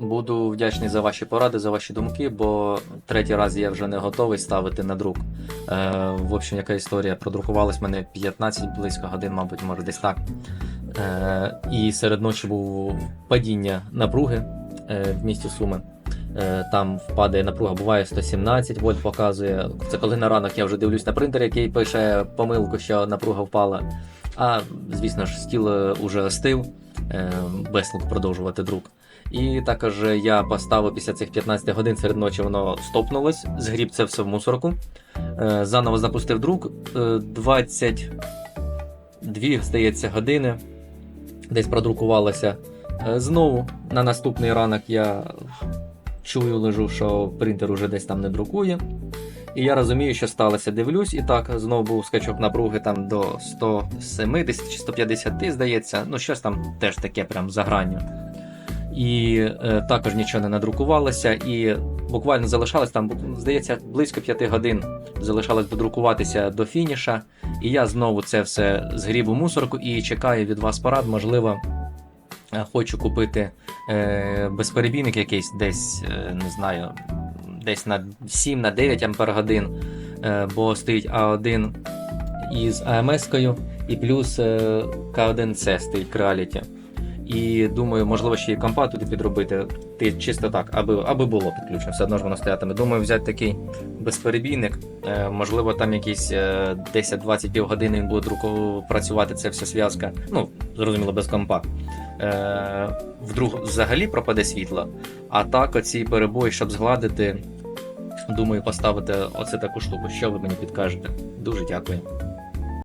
Буду вдячний за ваші поради, за ваші думки, бо третій раз я вже не готовий ставити на друк. Е, в общем, яка історія? Продрукувалось мене 15 близько годин, мабуть, може десь так. Е, і серед ночі був падіння напруги е, в місті Суми. Е, там впадає напруга, буває 117 вольт показує. Це коли на ранок я вже дивлюсь на принтер, який пише помилку, що напруга впала. А звісно ж, стіл е, уже остив, е, продовжувати друк. І також я поставив після цих 15 годин серед ночі воно стопнулось, згріб це все в мусорку. Е, Заново запустив друк. Е, 22, здається, години. Десь продрукувалося. Е, Знову на наступний ранок я чую, лежу, що принтер уже десь там не друкує. І я розумію, що сталося. Дивлюсь, і так знову був скачок напруги там до 170 чи 150, здається. Ну, щось там теж таке прям за гранню. І е, також нічого не надрукувалося, і буквально залишалось там, здається, близько 5 годин залишалось додрукуватися до фініша. І я знову це все згріб у мусорку і чекаю від вас порад. Можливо, е, хочу купити е, безперебійник якийсь десь, е, не знаю, десь на 7 на 9 ампер годин, е, бо стоїть А1 із АМС-кою, і плюс е, К1С стоїть Creality. І думаю, можливо, ще й компа туди підробити. Ти чисто так, аби, аби було підключено, все одно ж воно стоятиме. Думаю, взяти такий безперебійник. Е, можливо, там якісь е, 10-20 півгодини він буде друку працювати, це вся зв'язка. Ну, зрозуміло, без компа. Вдруг взагалі пропаде світло. А так, оці перебої, щоб згладити, думаю, поставити оце таку штуку. Що ви мені підкажете? Дуже дякую.